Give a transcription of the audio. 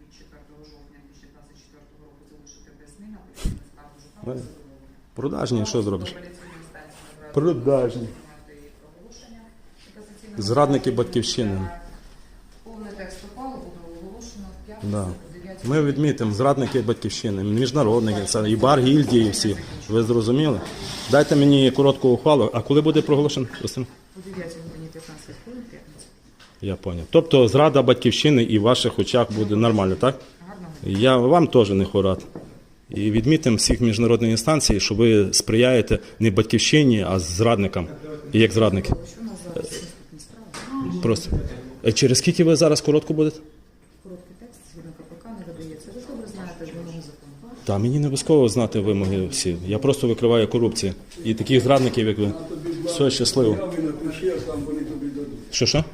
від 4 жовтня 2024 року залишити без змін, а потім скаргу Ми- задоволення. Продажні, що зробиш? Інстанції направити Продажні. і Зрадники батьківщини. Повний текст ухвали буде оголошено в п'ятницю Да. о 9 Ми відмітимо зрадники батьківщини, міжнародники, це і бар гільдії всі. Ви зрозуміли? Дайте мені коротку ухвалу. А коли буде проголошено? Василь? о 9 годині 15 хвилин п'ятницю. Я поняв. Тобто зрада батьківщини і в ваших очах буде нормально, так? Я вам теж не хорат. І відмітимо всіх міжнародних інстанцій, що ви сприяєте не батьківщині, а зрадникам. І як зрадники. Просто. Е, Через скільки ви зараз коротко будете? Короткий текст згідно КПК не видається. Ви ж добре знаєте вимоги закону. Та мені не обов'язково знати вимоги всі. Я просто викриваю корупцію. І таких зрадників, як ви. Все щасливо. Що що?